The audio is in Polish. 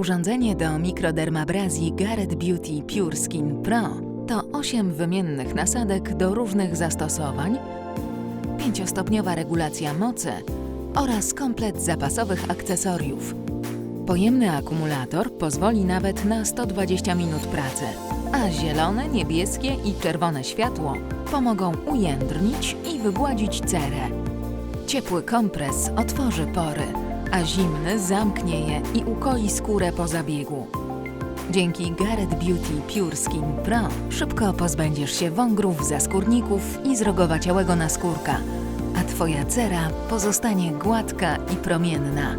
Urządzenie do mikrodermabrazji Garrett Beauty Pure Skin Pro to 8 wymiennych nasadek do różnych zastosowań, 5-stopniowa regulacja mocy oraz komplet zapasowych akcesoriów. Pojemny akumulator pozwoli nawet na 120 minut pracy, a zielone, niebieskie i czerwone światło pomogą ujędrnić i wygładzić cerę. Ciepły kompres otworzy pory, a zimny zamknie je i ukoi skórę po zabiegu. Dzięki Garrett Beauty Pure Skin Pro szybko pozbędziesz się wągrów, zaskórników i zrogowaciałego naskórka, a Twoja cera pozostanie gładka i promienna.